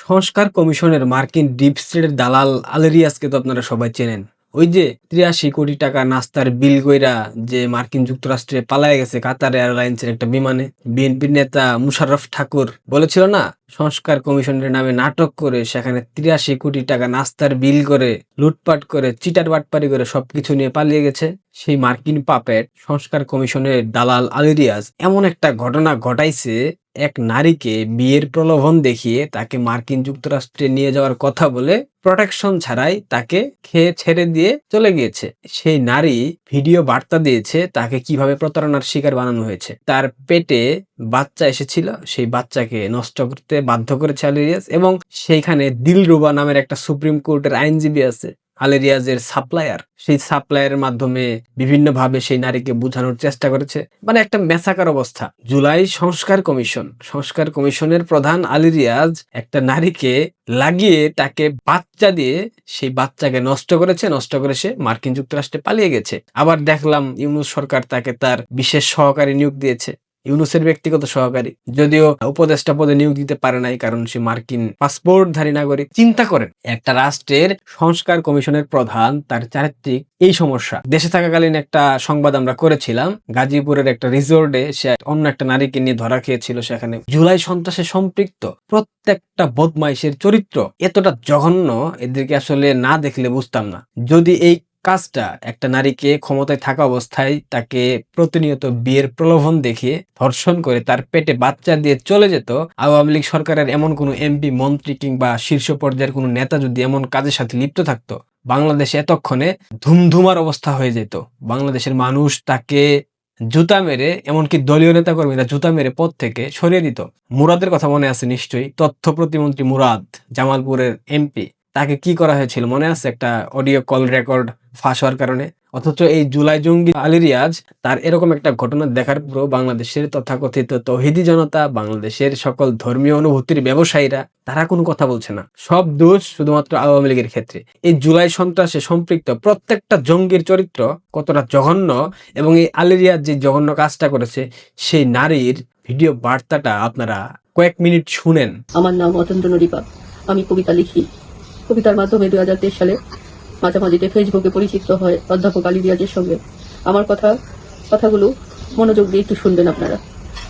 সংস্কার কমিশনের মার্কিন ডিপ স্টেটের দালাল আলেরিয়াসকে তো আপনারা সবাই চেনেন। ওই যে তিরাশি কোটি টাকা নাস্তার বিল কইরা যে মার্কিন যুক্তরাষ্ট্রে পালায় গেছে কাতার এয়ারলাইন্সের একটা বিমানে। বিএনপির নেতা মুশারফ ঠাকুর বলেছিল না সংস্কার কমিশনের নামে নাটক করে সেখানে তিরাশি কোটি টাকা নাস্তার বিল করে, লুটপাট করে, চিটার বাটপারি করে সবকিছু নিয়ে পালিয়ে গেছে সেই মার্কিন পাপেট সংস্কার কমিশনের দালাল আলেরিয়াস এমন একটা ঘটনা ঘটাইছে, এক নারীকে বিয়ের প্রলোভন দেখিয়ে তাকে মার্কিন যুক্তরাষ্ট্রে নিয়ে যাওয়ার কথা বলে প্রোটেকশন ছাড়াই তাকে খেয়ে ছেড়ে দিয়ে চলে গিয়েছে। সেই নারী ভিডিও বার্তা দিয়েছে তাকে কীভাবে প্রতারণার শিকার বানানো হয়েছে। তার পেটে বাচ্চা এসেছিল, সেই বাচ্চাকে নষ্ট করতে বাধ্য করেছে আলেরিয়াস এবং সেইখানে দিলরুবা নামের একটা সুপ্রিম কোর্টের আইনজীবী আছে আলেরিয়াজের সাপ্লায়ার। সেই সাপ্লায়ারের মাধ্যমে বিভিন্নভাবে সেই নারীকে বোঝানোর চেষ্টা করেছে। মানে একটা মেসাকার অবস্থা। জুলাই সংস্কার কমিশন, সংস্কার কমিশনের প্রধান আলিরিয়াজ একটা নারীকে লাগিয়ে তাকে বাচ্চা দিয়ে সেই বাচ্চাকে নষ্ট করেছে, নষ্ট করে সে মার্কিন যুক্তরাষ্ট্রে পালিয়ে গেছে। আবার দেখলাম ইউনুস সরকার তাকে তার বিশেষ সহকারী নিয়োগ দিয়েছে। ইউনুসের ব্যক্তিগত সহকারী। যদিও উপদেষ্টা পদে নিয়োগ দিতে পারে নাই, কারণ সে মার্কিন পাসপোর্টধারী নাগরিক। চিন্তা করেন, একটা রাষ্ট্রের সংস্কার কমিশনের প্রধান তার চারিত্রিক এই সমস্যা। দেশে থাকাকালীন একটা সংবাদ আমরা করেছিলাম, গাজীপুরের একটা রিসোর্টে সে অন্য একটা নারীকে নিয়ে ধরা খেয়েছিল, সেখানে জুলাই সন্ত্রাসে সম্পৃক্ত প্রত্যেকটা বদমাইশের চরিত্র। এতটা জঘন্য, এদেরকে আসলে না দেখলে বুঝতাম না। যদি এই কাজটা একটা নারীকে ক্ষমতায় থাকা অবস্থায় তাকে প্রতিনিয়ত বিয়ের প্রলোভন দেখিয়ে ধর্ষণ করে তার পেটে বাচ্চা দিয়ে চলে যেত, আওয়ামী লীগ সরকারের এমন কোনো এমপি, মন্ত্রী কিংবা শীর্ষ পর্যায়ের কোনো নেতা যদি এমন কাজের সাথে লিপ্ত থাকতো, বাংলাদেশে এতক্ষণে ধুমধুমার অবস্থা হয়ে যেত। বাংলাদেশের মানুষ তাকে জুতা মেরে, এমনকি দলীয় নেতা কর্মীরা জুতা মেরে পদ থেকে সরিয়ে দিত। মুরাদের কথা মনে আছে নিশ্চয়ই? তথ্য প্রতিমন্ত্রী মুরাদ, জামালপুরের এমপি। তাকে কি করা হয়েছিল? মনে আছে একটা অডিও কল রেকর্ড ফাঁস হওয়ার কারণে? অথচ এই জুলাই জঙ্গি আলিরিয়াজ তার এরকম একটা ঘটনা দেখার পরও বাংলাদেশের তথাকথিত তহিদি জনতা, বাংলাদেশের সকল ধর্মীয় অনুভূতির ব্যবসায়ীরা, তারা কোনো কথা বলছে না। সব দোষ শুধুমাত্র আওয়ামী লীগের ক্ষেত্রে। এই জুলাই সন্ত্রাসে সম্পৃক্ত প্রত্যেকটা জঙ্গির চরিত্র কতটা জঘন্য এবং এই আলিরিয়াজ যে জঘন্য কাজটা করেছে, সেই নারীর ভিডিও বার্তাটা আপনারা কয়েক মিনিট শুনেন। আমার নাম অতন্দ্র নরিপা আমি কবিতা লিখি। কবিতার মাধ্যমে দু হাজার তেইশ সালে মাঝামাঝিতে ফেসবুকে পরিচিত হয় অধ্যাপক আলী রিয়াজের সঙ্গে। আমার কথা, কথাগুলো মনোযোগ দিয়ে একটু শুনবেন আপনারা।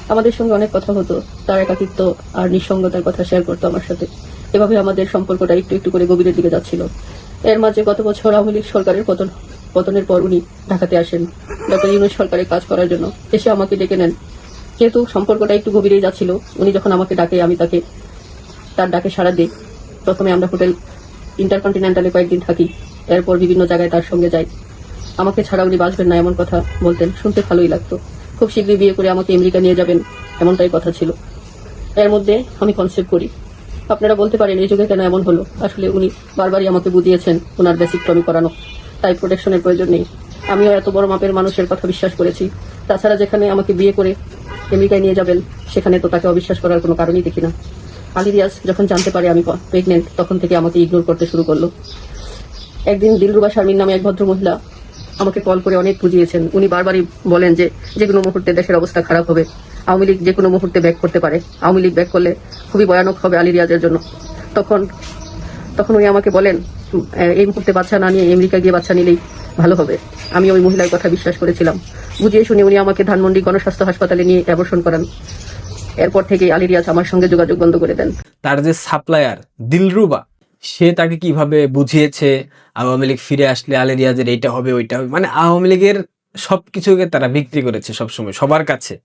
আমাদের সঙ্গে অনেক কথা হতো, তার একাকিত্ব আর নিঃসঙ্গতার কথা শেয়ার করতো আমার সাথে। এভাবে আমাদের সম্পর্কটা একটু একটু করে গভীরের দিকে যাচ্ছিল। এর মাঝে গত বছর আওয়ামী লীগ সরকারের পতন, পতনের পর উনি ঢাকাতে আসেন। ডক্টর ইউনুস সরকারের কাজ করার জন্য এসে আমাকে ডেকে নেন। যেহেতু সম্পর্কটা একটু গভীরে যাচ্ছিল, উনি যখন আমাকে ডাকে, আমি তাকে, তার ডাকে সাড়া দিই। প্রথমে আমরা হোটেল ইন্টারকন্টিনেন্টালে কয়েকদিন থাকি, এরপর বিভিন্ন জায়গায় তার সঙ্গে যাই। আমাকে ছাড়া উনি বাঁচবেন না এমন কথা বলতেন, শুনতে ভালোই লাগতো। খুব শীঘ্রই বিয়ে করে আমাকে আমেরিকা নিয়ে যাবেন, এমনটাই কথা ছিল। এর মধ্যে আমি কনসেপ্ট করি। আপনারা বলতে পারেন, এই যুগে কেন এমন হলো? আসলে উনি বারবারই আমাকে বুঝিয়েছেন ওনার বেসিকটমি করানো তাই প্রোটেকশনের প্রয়োজন নেই। আমিও এত বড় মাপের মানুষের কথা বিশ্বাস করেছি। তাছাড়া যেখানে আমাকে বিয়ে করে আমেরিকায় নিয়ে যাবেন, সেখানে তো তাকে অবিশ্বাস করার কোনো কারণই দেখি না। আলী রিয়াজ যখন জানতে পারে আমি প্রেগনেন্ট তখন থেকে আমাকে ইগনোর করতে শুরু করল। একদিন দিলরুবা শারমিন নামে এক ভদ্র মহিলা আমাকে কল করে অনেক বুঝিয়েছেন। উনি বারবারই বলেন যে যে কোনো মুহূর্তে দেশের অবস্থা খারাপ হবে। আওয়ামী লীগ যে কোনো মুহূর্তে ব্যাক করতে পারে। আওয়ামী লীগ ব্যাক করলে খুবই ভয়ানক হবে আলী রিয়াজের জন্য। তখন তখন উনি আমাকে বলেন এই মুহূর্তে বাচ্চা না নিয়ে আমেরিকা গিয়ে বাচ্চা নিলেই ভালো হবে। আমি ওই মহিলার কথা বিশ্বাস করেছিলাম। বুঝিয়ে শুনে উনি আমাকে ধানমন্ডি গণস্বাস্থ্য হাসপাতালে নিয়ে অ্যাবর্ষণ করান। এরপর থেকে আলী রিয়াজ আমার সঙ্গে যোগাযোগ বন্ধ করে দেন। তার যে সাপ্লায়ার, দিলরুবা, সে তাকে কীভাবে বুঝিয়েছে? আওয়ামী লীগ ফিরে আসলে আলেরিয়াজের এইটা হবে, ওইটা হবে। মানে আওয়ামী লীগের সবকিছুকে তারা বিক্রি করেছে সবসময়, সবার কাছে।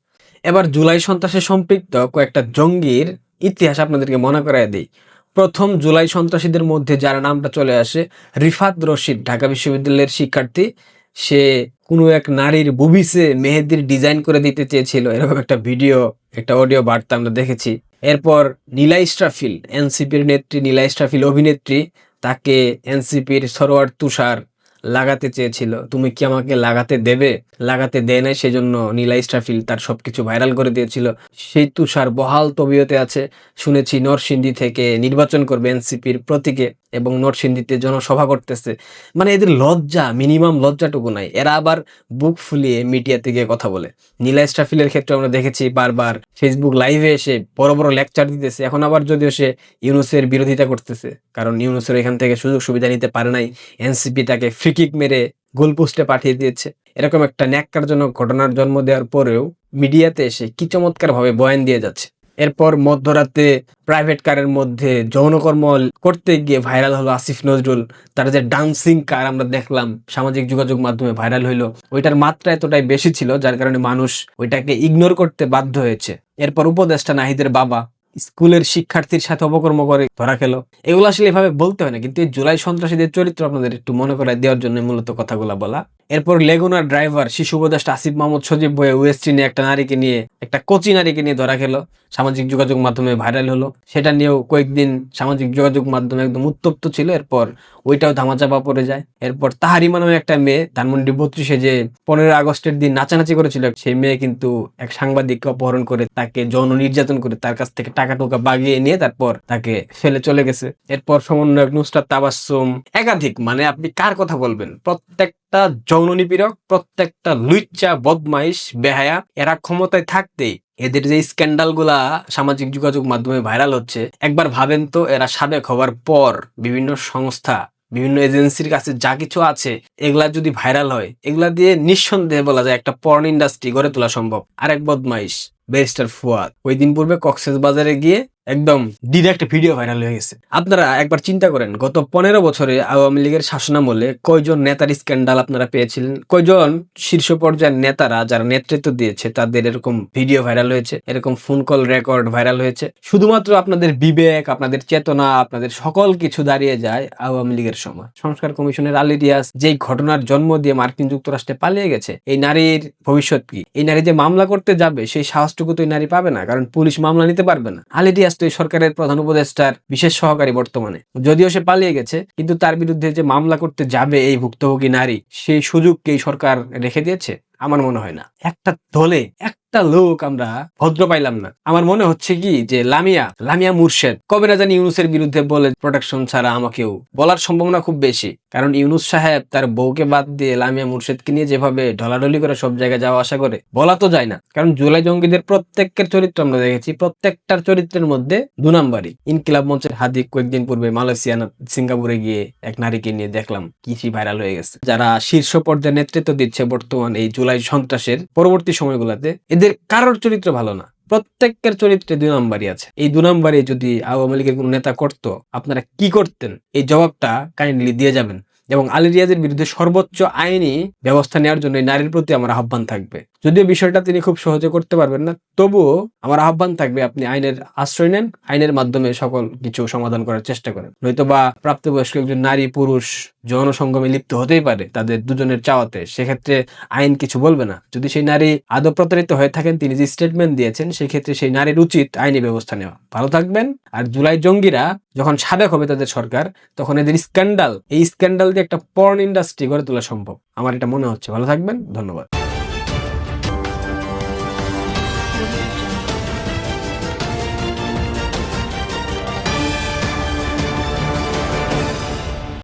এবার জুলাই সন্ত্রাসে সম্পৃক্ত কয়েকটা জঙ্গির ইতিহাস আপনাদেরকে মনে করায় দিই। প্রথম জুলাই সন্ত্রাসীদের মধ্যে যার নামটা চলে আসে রিফাত রশিদ, ঢাকা বিশ্ববিদ্যালয়ের শিক্ষার্থী। সে কোনো এক নারীর বুবিসে মেহেদির ডিজাইন করে দিতে চেয়েছিল। এরকম একটা ভিডিও, একটা অডিও বার্তা আমরা দেখেছি। এরপর নীলা ইস্ট্রাফিল এনসিপির নেত্রী, নীলা ইস্ট্রাফিল অভিনেত্রী, তাকে এনসিপির সরোয়ার তুষার লাগাতে চেয়েছিল। তুমি কি আমাকে লাগাতে দেবে? লাগাতে দেয় নাই, সেজন্য নীলা ইস্ট্রাফিল তার সবকিছু ভাইরাল করে দিয়েছিল। সেই তুষার বহাল তবিয়তে আছে। শুনেছি নরসিংদী থেকে নির্বাচন করবে এনসিপির প্রতীকে। এবং নরসিংদীতে জনসভা করতেছে। মানে এদের লজ্জা মিনিমাম লজ্জাটুকু নাই। এরা আবার বুক ফুলিয়ে মিডিয়াতে গিয়ে কথা বলে। নীলা স্টাফিলের ক্ষেত্রে আমরা দেখেছি বারবার ফেসবুক লাইভে এসে বড় বড় লেকচার দিতেছে। এখন আবার যদিও সে ইউনুসের বিরোধিতা করতেছে, কারণ ইউনুসের এখান থেকে সুযোগ সুবিধা নিতে পারে নাই। এনসিপি তাকে ফ্রিকিক মেরে গোল পোস্টে পাঠিয়ে দিয়েছে। এরকম একটা ন্যাক্কারজনক ঘটনার জন্ম দেওয়ার পরেও মিডিয়াতে এসে কি চমৎকার ভাবে বয়ান দিয়ে যাচ্ছে। এরপর মধ্যরাতে প্রাইভেট কারের মধ্যে যৌনকর্ম করতে গিয়ে ভাইরাল হলো আসিফ নজরুল। তার যে ডান্সিং কার আমরা দেখলাম, সামাজিক যোগাযোগ মাধ্যমে ভাইরাল হইল, ওইটার মাত্রা এতটাই বেশি ছিল, যার কারণে মানুষ ওইটাকে ইগনোর করতে বাধ্য হয়েছে। এরপর উপদেষ্টা নাহিদের বাবা স্কুলের শিক্ষার্থীর সাথে অপকর্ম করে, ধরা খেলো। এগুলো আসলে এভাবে বলতে হয় না, কিন্তু এই জুলাই সন্ত্রাসীদের চরিত্র আপনাদের একটু মনে করায় দেওয়ার জন্য মূলত কথাগুলো বলা। এরপর লেগুনার ড্রাইভার, শিশু উপদেষ্টা আসিফ মাহমুদ সজীব বয়ে ওয়েস্টিনে একটা নারীকে নিয়ে, একটা কোচি নারীকে নিয়ে ধরা খেলো। সামাজিক যোগাযোগ মাধ্যমে ভাইরাল হলো। সেটা নিয়েও কয়েকদিন সামাজিক যোগাযোগ মাধ্যমে একদম উত্তপ্ত ছিল। এরপর ওইটাও ধামাচাপা পড়ে যায়। এরপর তাহারিমা নামে একটা মেয়ে, ধানমন্ডি বত্রিশে যে পনেরো আগস্টের দিন নাচানাচি করেছিল, সেই মেয়ে কিন্তু এক সাংবাদিককে অপহরণ করে তাকে যৌন নির্যাতন করে তার কাছ থেকে টাকা টোকা বাগিয়ে নিয়ে তারপর তাকে ফেলে চলে গেছে। এরপর সমন্বয়ক নুসরাত তাবাসসুম একাধিক মানে আপনি কার কথা বলবেন? প্রত্যেকটা যৌন নিপীড়ক, প্রত্যেকটা লুচ্চা, বদমাইশ, বেহায়া, এরা ক্ষমতায় থাকতেই এদের যে স্ক্যান্ডালগুলা সামাজিক যোগাযোগ মাধ্যমে ভাইরাল হচ্ছে, একবার ভাবেন তো এরা সাবেক হওয়ার পর বিভিন্ন সংস্থা, বিভিন্ন এজেন্সির কাছে যা কিছু আছে, এগুলা যদি ভাইরাল হয়, এগুলা দিয়ে নিঃসন্দেহে বলা যায় একটা পর্ন ইন্ডাস্ট্রি গড়ে তোলা সম্ভব। আরেক বদমাইশ। ব্যারিস্টার ফুয়াদ ওই দিন পূর্বে কক্সেস বাজারে গিয়ে একদম ডিরেক্ট ভিডিও ভাইরাল হয়ে গেছে। আপনারা একবার চিন্তা করেন, গত পনেরো বছরে আওয়ামী লীগের শাসনামলে কয়জন নেতার স্ক্যান্ডাল আপনারা পেয়েছিলেন? কয়জন শীর্ষ পর্যায়ের নেতারা যারা নেতৃত্ব দিয়েছে, তাদের এরকম ভিডিও ভাইরাল হয়েছে, এরকম ফোন কল রেকর্ড ভাইরাল হয়েছে? শুধুমাত্র আপনাদের বিবেক, আপনাদের চেতনা, আপনাদের সকল কিছু দাঁড়িয়ে যায় আওয়ামী লীগের সময়। সংস্কার কমিশনের আলী রিয়াজ যেই ঘটনার জন্ম দিয়ে মার্কিন যুক্তরাষ্ট্রে পালিয়ে গেছে, এই নারীর ভবিষ্যৎ কি? এই নারী যে মামলা করতে যাবে, সেই সাহসটুকু তো নারী পাবে না, কারণ পুলিশ মামলা নিতে পারবে না। আলী রিয়াজ তো এই সরকারের প্রধান উপদেষ্টার বিশেষ সহকারী বর্তমানে। যদিও সে পালিয়ে গেছে, কিন্তু তার বিরুদ্ধে যে মামলা করতে যাবে এই ভুক্তভোগী নারী, সেই সুযোগকে সরকার রেখে দিয়েছে। আমার মনে হয় না। একটা দলে একটা লোক আমরা ভদ্র পাইলাম না। আমার মনে হচ্ছে কি যে লামিয়া লামিয়া মুর্শেদ, কবে না জানি ইউনুসের বিরুদ্ধে বলে প্রোটেকশন ছাড়া আমাকেও বলার সম্ভাবনা খুব বেশি। কারণ ইউনুস সাহেব তার বউকে বাদ দিয়ে লামিয়া মুর্শেদকে নিয়ে যেভাবে ঢলাঢলি করে সব জায়গায় যাওয়া আসা করে, বলা তো যায় না। কারণ জুলাই জঙ্গিদের প্রত্যেকের চরিত্র আমরা দেখেছি, প্রত্যেকটার চরিত্রের মধ্যে দু নাম্বারই। ইনকিলাব মঞ্চের হাদিক কয়েকদিন পূর্বে মালয়েশিয়া সিঙ্গাপুরে গিয়ে এক নারীকে নিয়ে দেখলাম, কি ভাইরাল হয়ে গেছে। যারা শীর্ষ পর্যায়ে নেতৃত্ব দিচ্ছে বর্তমান এই জুলাই সন্ত্রাসের পরবর্তী সময়গুলোতে, এদের কারোর চরিত্র ভালো না। প্রত্যেকের চরিত্রে দুই নাম্বারই আছে। এই দু নাম্বারে যদি আওয়ামী লীগের কোন নেতা করতো, আপনারা কি করতেন? এই জবাবটা কাইন্ডলি দিয়ে যাবেন। এবং আলী রিয়াজের বিরুদ্ধে সর্বোচ্চ আইনি ব্যবস্থা নেওয়ার জন্য নারীর প্রতি আমার আহ্বান থাকবে। যদিও বিষয়টা তিনি খুব সহজে করতে পারবেন না, তবুও আমার আহ্বান থাকবে আপনি আইনের আশ্রয় নেন, আইনের মাধ্যমে সকল কিছু সমাধান করার চেষ্টা করেন। নয়তো বা প্রাপ্তবয়স্ক একজন নারী, পুরুষ যৌন সঙ্গমে লিপ্ত হতেই পারে, তাদের দুজনের চাওয়াতে। সেক্ষেত্রে আইন কিছু বলবে না। যদি সেই নারী আদৌ প্রতারিত হয়ে থাকেন, তিনি যে স্টেটমেন্ট দিয়েছেন, সেক্ষেত্রে সেই নারীর উচিত আইনি ব্যবস্থা নেওয়া। ভালো থাকবেন, আর জুলাই জঙ্গিরা যখন সাবেক হবে তাদের সরকার, তখন এদের স্ক্যান্ডাল এই স্ক্যান্ডাল দিয়ে একটা পর্ন ইন্ডাস্ট্রি গড়ে তোলা সম্ভব আমার এটা মনে হচ্ছে। ভালো থাকবেন ধন্যবাদ।